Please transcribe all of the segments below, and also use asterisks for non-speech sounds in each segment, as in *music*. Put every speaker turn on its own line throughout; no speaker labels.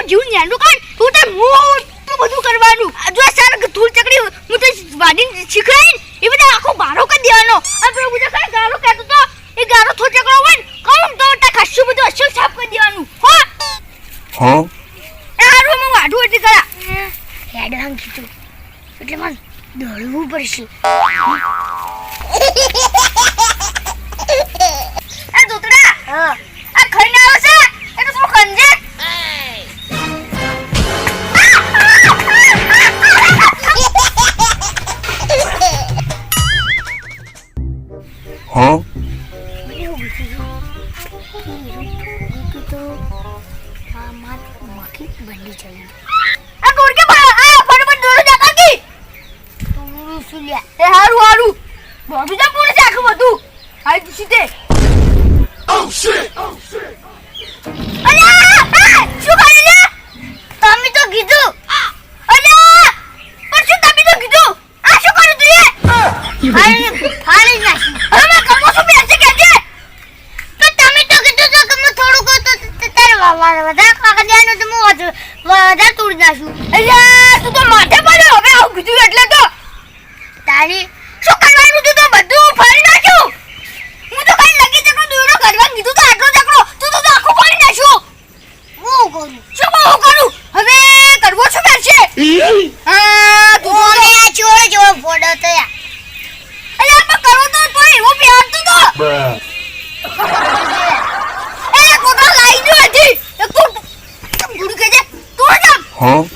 તું જીવ નેનું કર. તું તે મોટું બધું કરવાનું. જો સર ધૂળ ચકડી હું તો વાડી શીખરાઈ એ બધા આખો બારો કરી દેવાનો. અને પેલો બીજો કઈ ગારો કહેતો તો એ ગારો થોડ ચકડો હોય ને કહું તો તા ખાસું બધું અસલ સાફ કરી દેવાનું. હો? હો? હારું હું વાઢું એટલી કરા હેડ રંગ કીધું. એટલે મન દોડવું પડશે. *laughs* હા. હા એ હારું હારું. મોઢું જ પૂરું ચાખું બધું હાલ સીધે
Huh?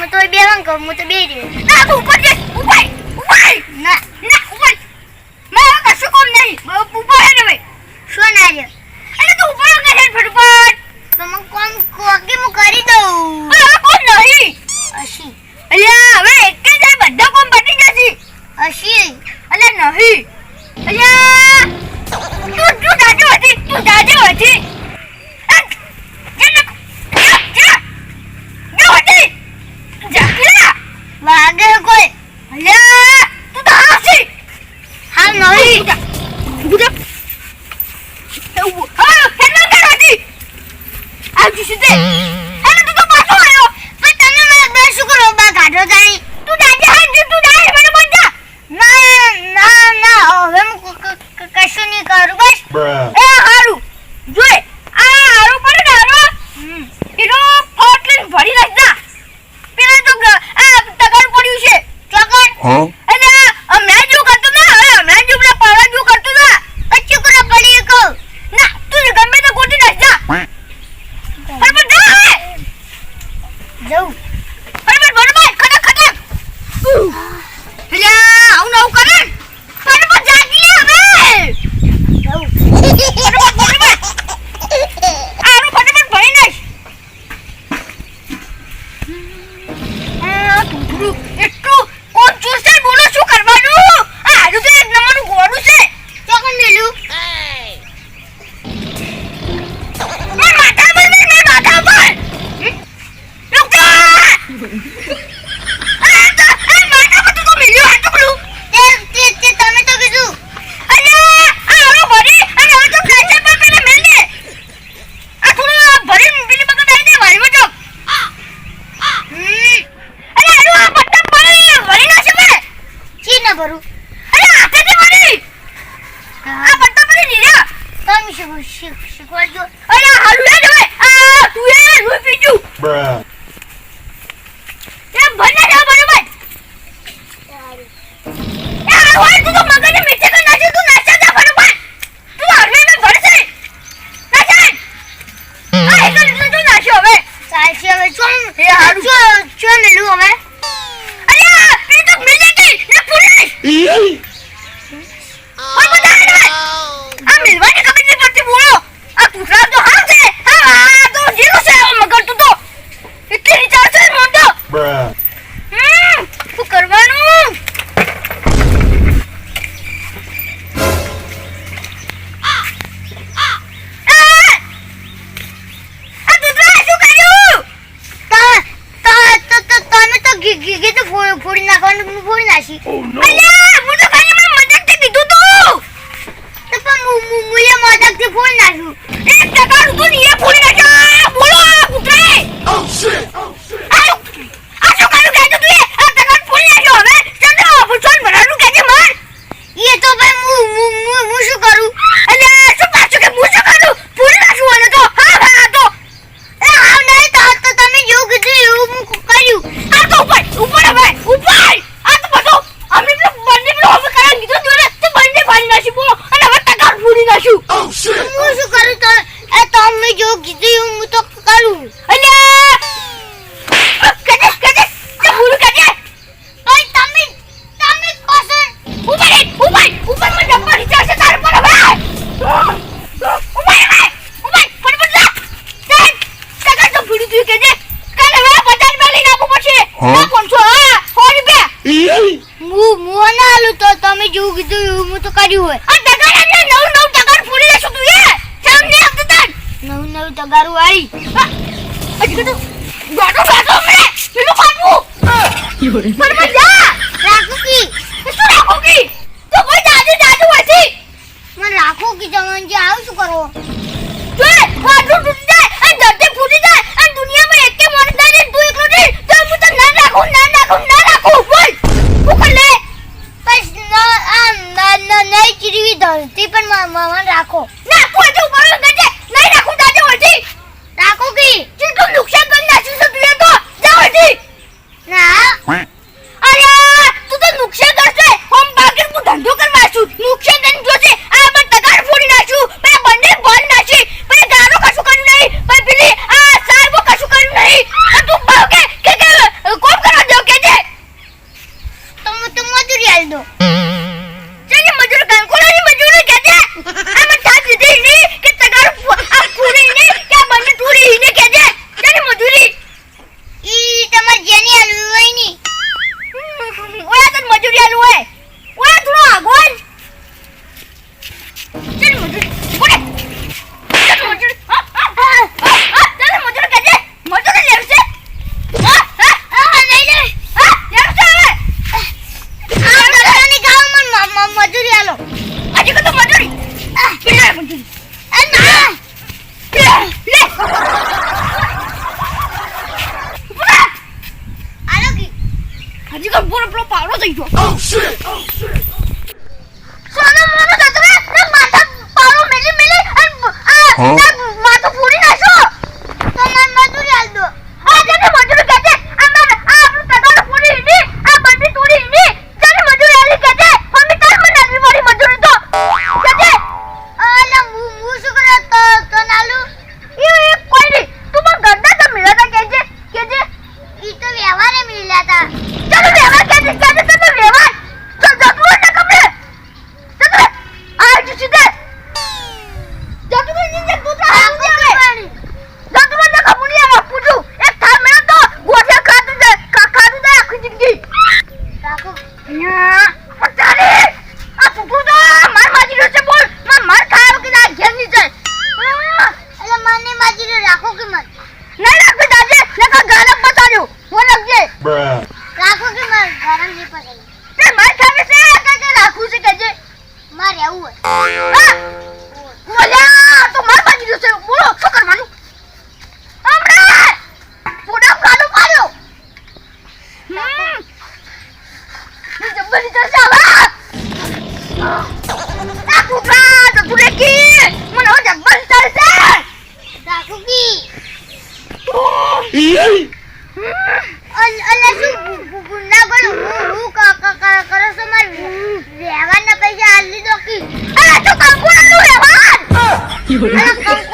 હું તો બે હું તો બે રહ્યો. ના આવતી છે તે એને તું તો પાછો આવ્યો પણ તમે મને બે શું કરો બા કાઢો તારી તું દાદે હાજે તું દાદે મને ના ના ના હવે હું કશું બસ એ હારું જોઈ આ હારું પડે ને હારો ભરી નાખતા પેલા તો આ તગડ પડ્યું છે ચોકડ શીખવાડજો અરે હારું લે જોય આ તું એ હું પીજુ
બ્રા
એ ભને જા ભને ભાઈ એ હોય તું હવે. ચાલશે હવે ચોમ એ હારું.
Bruh.
મારું તગારું આવી ગાડો ગાડો, મે, પેલું પાટવું પર પર જા રાખુકી શું રાખુકી? તો કોઈ દાદુ દાદુ હતી મને રાખુકી જમણ જે આવ શું કરો? જો પાટવું તૂટી જાય અને ધરતી ફૂટી જાય, અને દુનિયામાં એકે મોટો થાય 你站着 પડી જશે હવે આ કૂતરા જતું રે કી મને હવે જગબંધ ચાલશે કાકુકી
અલે શું ગુંડા ગણ હું હું કરો છો મારી વ્યવહારના પૈસા આલી દો કી અલે તું કંકુડાનું વ્યવહાર અલે
કંકુ